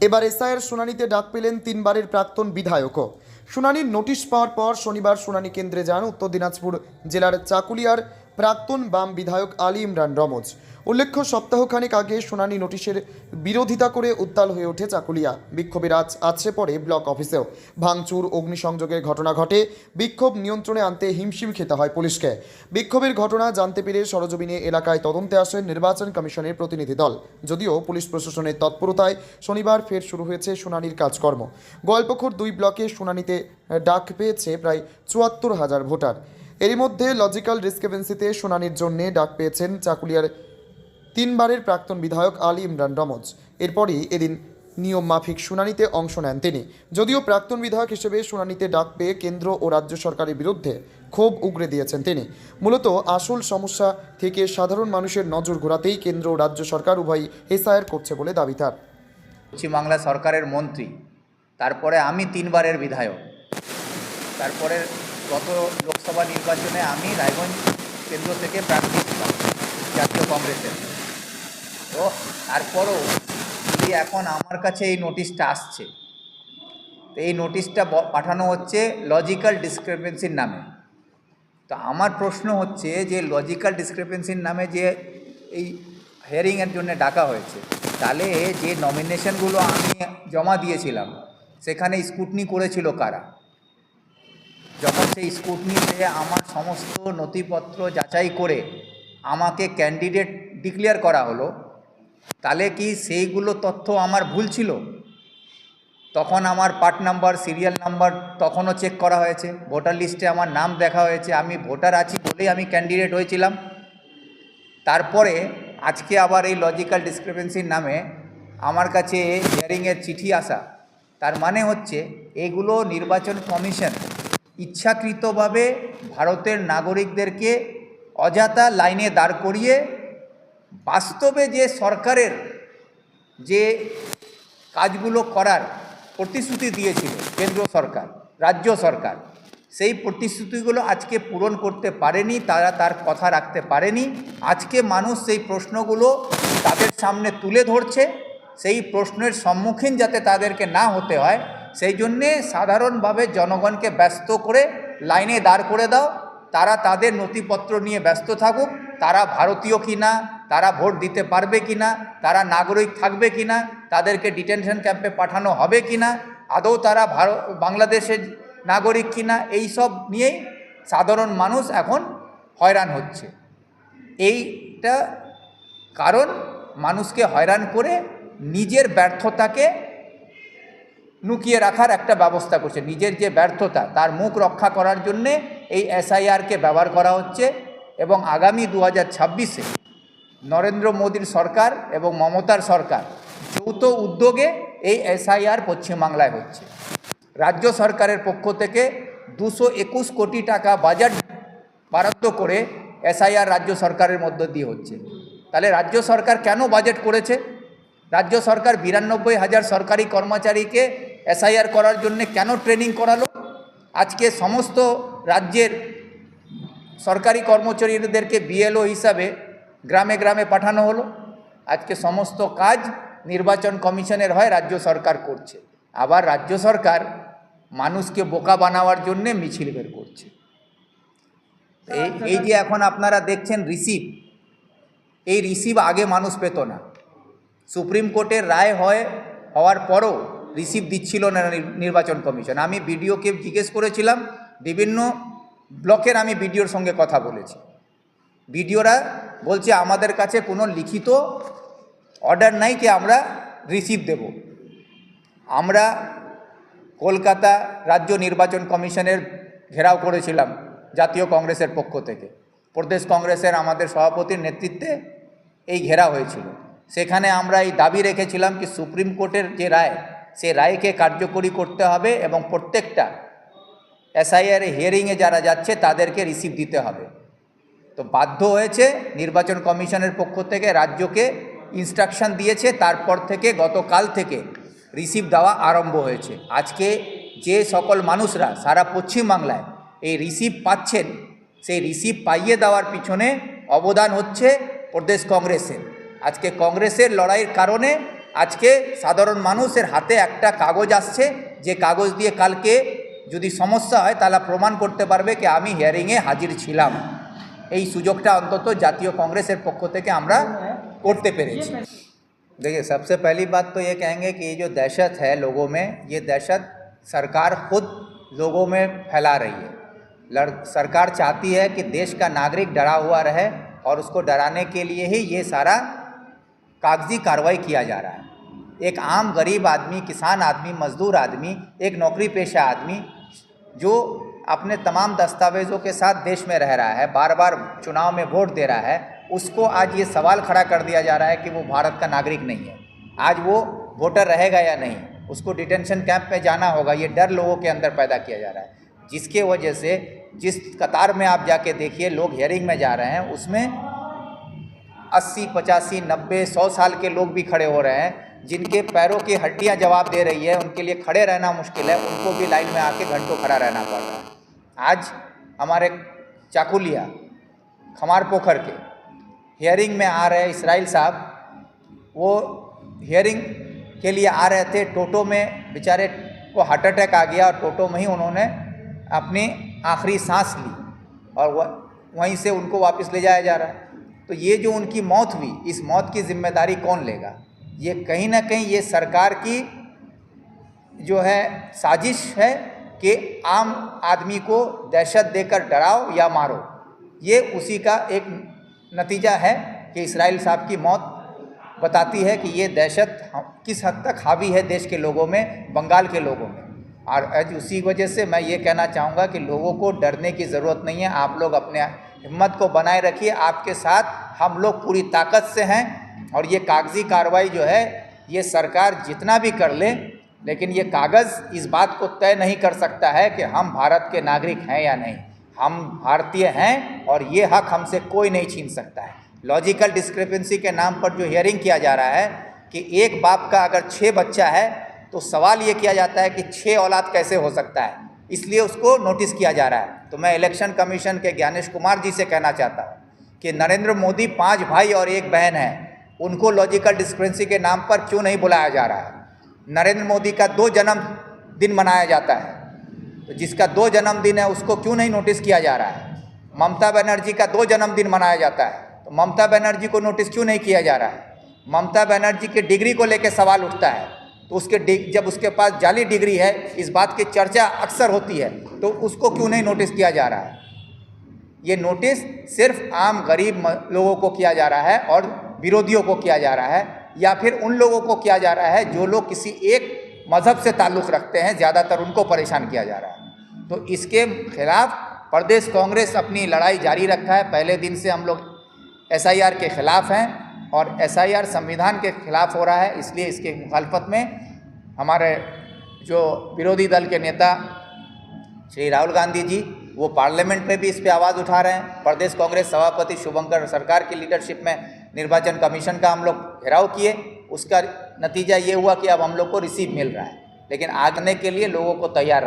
এবার এসআইয়ের শুনানিতে ডাক পেলেন তিনবারের প্রাক্তন বিধায়কও। শুনানির নোটিশ পাওয়ার পর শনিবার শুনানি কেন্দ্রে যান উত্তর দিনাজপুর জেলার চাকুলিয়ার প্রাক্তন বাম বিধায়ক আলী ইমরান রমজ। উল্লেখ্য, সপ্তাহখানেক আগে শুনানি নোটিশের বিরোধিতা করে উত্তাল হয়ে ওঠে চাকুলিয়া। বিক্ষোভের আজ আছে পরে ব্লক অফিসেও। ভাঙচুর, অগ্নিসংযোগের ঘটনা ঘটে, বিক্ষোভ নিয়ন্ত্রণে আনতে হিমশিম খেতে হয় পুলিশকে। বিক্ষোভের ঘটনা জানতে পেরে সরজমিনে এলাকায় তদন্তে আসেন নির্বাচন কমিশনের প্রতিনিধি দল। যদিও পুলিশ প্রশাসনের তৎপরতায় শনিবার ফের শুরু হয়েছে শুনানির কাজকর্ম। গোয়ালপুকুর দুই ব্লকে শুনানিতে ডাক পেয়েছে প্রায় চুয়াত্তর হাজার ভোটার। এরই মধ্যে লজিক্যাল ডিসক্রিপেন্সিতে শুনানির জন্য ডাক পেয়েছেন চাকুলিয়ার তিনবারের প্রাক্তন বিধায়ক আলী ইমরান রমজ। এরপরই এদিন নিয়ম মাফিক শুনানিতে অংশ নেন তিনি। যদিও প্রাক্তন বিধায়ক হিসেবে শুনানিতে ডাক পেয়ে কেন্দ্র ও রাজ্য সরকারের বিরুদ্ধে ক্ষোভ উগরে দিয়েছেন তিনি। মূলত আসল সমস্যা থেকে সাধারণ মানুষের নজর ঘোরাতেই কেন্দ্র ও রাজ্য সরকার উভয়ই এসআইআর করছে বলে দাবি তার। পশ্চিমবাংলা সরকারের মন্ত্রী, তারপরে আমি তিনবারের বিধায়ক তারপরে গত লোকসভা নির্বাচনে আমি রায়গঞ্জ কেন্দ্র থেকে প্রার্থী ছিলাম, জাতীয় কংগ্রেসের। তো তারপরও যদি এখন আমার কাছে এই নোটিশটা আসছে, তো এই নোটিশটা পাঠানো হচ্ছে লজিক্যাল ডিসক্রিপেন্সির নামে। তো আমার প্রশ্ন হচ্ছে যে লজিক্যাল ডিসক্রিপেন্সির নামে যে এই হিয়ারিংয়ের জন্য ডাকা হয়েছে, তাহলে যে নমিনেশনগুলো আমি জমা দিয়েছিলাম, সেখানে স্কুটনি করেছিল কারা? যখন সেই স্কুটনিতে আমার সমস্ত নথিপত্র যাচাই করে আমাকে ক্যান্ডিডেট ডিক্লেয়ার করা হলো, তাহলে কি সেইগুলো তথ্য আমার ভুল ছিল? তখন আমার পার্ট নাম্বার, সিরিয়াল নাম্বার তখনও চেক করা হয়েছে, ভোটার লিস্টে আমার নাম দেখা হয়েছে, আমি ভোটার আছি বলেই আমি ক্যান্ডিডেট হয়েছিলাম। তারপরে আজকে আবার এই লজিক্যাল ডিসক্রিপেন্সির নামে আমার কাছে হিয়ারিংয়ের চিঠি আসা, তার মানে হচ্ছে এগুলো নির্বাচন কমিশন ইচ্ছাকৃতভাবে ভারতের নাগরিকদেরকে অযথা লাইনে দাঁড় করিয়ে বাস্তবে যে সরকারের যে কাজগুলো করার প্রতিশ্রুতি দিয়েছিল কেন্দ্র সরকার, রাজ্য সরকার, সেই প্রতিশ্রুতিগুলো আজকে পূরণ করতে পারেনি, তারা তার কথা রাখতে পারেনি। আজকে মানুষ সেই প্রশ্নগুলো তাদের সামনে তুলে ধরছে, সেই প্রশ্নের সম্মুখীন যাতে তাদেরকে না হতে হয়। সেই জন্যে সাধারণভাবে জনগণকে ব্যস্ত করে লাইনে দাঁড় করে দাও। তারা তাদের নথিপত্র নিয়ে ব্যস্ত থাকুক। তারা ভারতীয় কিনা, তারা ভোট দিতে পারবে কিনা, তারা নাগরিক থাকবে কিনা, তাদেরকে ডিটেনশন ক্যাম্পে পাঠানো হবে কিনা, আদৌ তারা ভারত বাংলাদেশের নাগরিক কিনা, এই সব নিয়েই সাধারণ মানুষ এখন হয়রান হচ্ছে। এইটা কারণ মানুষকে হয়রান করে নিজের ব্যর্থতাকে লুকিয়ে রাখার একটা ব্যবস্থা করছে। নিজের যে ব্যর্থতা, তার মুখ রক্ষা করার জন্যে এই এসআইআরকে ব্যবহার করা হচ্ছে এবং আগামী দু হাজার ছাব্বিশে নরেন্দ্র মোদীর সরকার এবং মমতার সরকার যৌথ উদ্যোগে এই এসআইআর পশ্চিমবাংলায় হচ্ছে। রাজ্য সরকারের পক্ষ থেকে দুশো একুশ কোটি টাকা বাজেট বরাদ্দ করে এসআইআর রাজ্য সরকারের মধ্য দিয়ে হচ্ছে। তাহলে রাজ্য সরকার কেন বাজেট করেছে? রাজ্য সরকার বিরানব্বই হাজার সরকারি কর্মচারীকে এসআইআর করার জন্য কেন ট্রেনিং করালো? আজকে সমস্ত রাজ্যের সরকারি কর্মচারীদেরকে বিএলও হিসাবে গ্রামে গ্রামে পাঠানো হলো। আজকে সমস্ত কাজ নির্বাচন কমিশনের হয়, রাজ্য সরকার করছে। আবার রাজ্য সরকার মানুষকে বোকা বানাবার জন্যে মিছিল বের করছে। এই যে এখন আপনারা দেখছেন রিসিভ এই রিসিভ আগে মানুষ পেত না। সুপ্রিম কোর্টের রায় হয়, হওয়ার পরও রিসিভ দিচ্ছিল না নির্বাচন কমিশন। আমি বিডিওকে জিজ্ঞেস করেছিলাম, বিভিন্ন ব্লকের আমি বিডিওর সঙ্গে কথা বলেছি। বিডিওরা বলছে, আমাদের কাছে কোনো লিখিত অর্ডার নাই যে আমরা রিসিভ দেব। আমরা কলকাতা রাজ্য নির্বাচন কমিশনের ঘেরাও করেছিলাম জাতীয় কংগ্রেসের পক্ষ থেকে। প্রদেশ কংগ্রেসের আমাদের সভাপতির নেতৃত্বে এই ঘেরা হয়েছিল। সেখানে আমরা এই দাবি রেখেছিলাম কি সুপ্রিম কোর্টের যে রায় সে রায়কে কার্যকরী করতে হবে এবং প্রত্যেকটা এসআইআর হিয়ারিংয়ে যারা যাচ্ছে তাদেরকে রিসিভ দিতে হবে। তো বাধ্য হয়েছে নির্বাচন কমিশনের পক্ষ থেকে রাজ্যকে ইনস্ট্রাকশন দিয়েছে, তারপর থেকে গতকাল থেকে রিসিভ দেওয়া আরম্ভ হয়েছে। আজকে যে সকল মানুষরা সারা পশ্চিমবাংলায় এই রিসিভ পাচ্ছেন, সেই রিসিভ পাইয়ে দেওয়ার পিছনে অবদান হচ্ছে প্রদেশ কংগ্রেসের। আজকে কংগ্রেসের লড়াইয়ের কারণে আজকে সাধারণ মানুষের হাতে একটা কাগজ আসছে যে কাগজ দিয়ে কালকে যদি সমস্যা হয় তাহলে প্রমাণ করতে পারবে কি আমি হিয়ারিংয়ে হাজির ছিলাম এই সুযোগটা অন্তত জাতীয় কংগ্রেসের পক্ষ থেকে আমরা করতে পেরেছি देखिए सबसे पहली बात तो ये कहेंगे कि ये जो दहशत है लोगों में ये दहशत सरकार खुद लोगों में फैला रही है लड़ सरकार चाहती है कि देश का नागरिक डरा हुआ रहे और उसको डराने के लिए ही ये सारा कागज़ी कार्रवाई किया जा रहा है। एक आम गरीब आदमी, किसान आदमी, मजदूर आदमी, एक नौकरी पेशा आदमी जो अपने तमाम दस्तावेज़ों के साथ देश में रह रहा है बार बार चुनाव में वोट दे रहा है, उसको आज ये सवाल खड़ा कर दिया जा रहा है कि वो भारत का नागरिक नहीं है। आज वो वोटर रहेगा या नहीं, उसको डिटेंशन कैंप में जाना होगा, ये डर लोगों के अंदर पैदा किया जा रहा है। जिसके वजह से जिस कतार में आप जाके देखिए, लोग हियरिंग में जा रहे हैं, उसमें अस्सी, पचासी, नब्बे, सौ साल के लोग भी खड़े हो रहे हैं, जिनके पैरों की हड्डियाँ जवाब दे रही है, उनके लिए खड़े रहना मुश्किल है, उनको भी लाइन में आके घंटों खड़ा रहना पड़ रहा है। आज हमारे चाकुलिया, खमार पोखर के हियरिंग में आ रहे इसराइल साहब, वो हियरिंग के लिए आ रहे थे, टोटो में बेचारे को हार्ट अटैक आ गया, और टोटो में ही उन्होंने अपनी आखिरी सांस ली, और वह वहीं से उनको वापस ले जाया जा रहा है। तो ये जो उनकी मौत हुई, इस मौत की ज़िम्मेदारी कौन लेगा? ये कहीं ना कहीं ये सरकार की जो है साजिश है कि आम आदमी को दहशत देकर डराओ या मारो। ये उसी का एक नतीजा है कि इसराइल साहब की मौत बताती है कि ये दहशत किस हद तक हावी है देश के लोगों में, बंगाल के लोगों में। और आज उसी वजह से मैं ये कहना चाहूँगा कि लोगों को डरने की ज़रूरत नहीं है, आप लोग अपने हिम्मत को बनाए रखिए आपके साथ। हम लोग पूरी ताकत से हैं और ये कागज़ी कार्रवाई जो है, ये सरकार जितना भी कर ले, लेकिन ये कागज़ इस बात को तय नहीं कर सकता है कि हम भारत के नागरिक हैं या नहीं। हम भारतीय हैं और ये हक हमसे कोई नहीं छीन सकता है। लॉजिकल डिस्क्रिपेंसी के नाम पर जो हियरिंग किया जा रहा है कि एक बाप का अगर छः बच्चा है तो सवाल ये किया जाता है कि छः औलाद कैसे हो सकता है। इसलिए उसको नोटिस किया जा रहा है। तो मैं इलेक्शन कमीशन के ज्ञानेश कुमार जी से कहना चाहता हूँ कि नरेंद्र मोदी पाँच भाई और एक बहन है। उनको लॉजिकल डिस्क्रिपेंसी के नाम पर क्यों नहीं बुलाया जा रहा है? नरेंद्र मोदी का दो जन्म दिन मनाया जाता है। तो जिसका दो जन्मदिन है, उसको क्यों नहीं नोटिस किया जा रहा है? ममता बनर्जी का दो जन्मदिन मनाया जाता है। तो ममता बनर्जी को नोटिस क्यों नहीं किया जा रहा है? ममता बनर्जी की डिग्री को लेकर सवाल उठता है। तो उसके जब उसके पास जाली डिग्री है, इस बात की चर्चा अक्सर होती है तो उसको क्यों नहीं नोटिस किया जा रहा है? ये नोटिस सिर्फ़ आम गरीब लोगों को किया जा रहा है और विरोधियों को किया जा रहा है, या फिर उन लोगों को किया जा रहा है जो लोग किसी एक मज़हब से ताल्लुक़ रखते हैं, ज़्यादातर उनको परेशान किया जा रहा है। तो इसके खिलाफ प्रदेश कांग्रेस अपनी लड़ाई जारी रखा है। पहले दिन से हम लोग एसआईआर के खिलाफ हैं। और एसआईआर संविधान के खिलाफ हो रहा है, इसलिए इसके मुखालफत में हमारे जो विरोधी दल के नेता श्री राहुल गांधी जी, वो पार्लियामेंट में भी इस पर आवाज़ उठा रहे हैं। प्रदेश कांग्रेस सभापति शुभंकर सरकार की लीडरशिप में निर्वाचन कमीशन का हम लोग घेराव किए। उसका नतीजा ये हुआ कि अब हम लोग को रिसीव मिल रहा है। लेकिन आगने के लिए लोगों को तैयार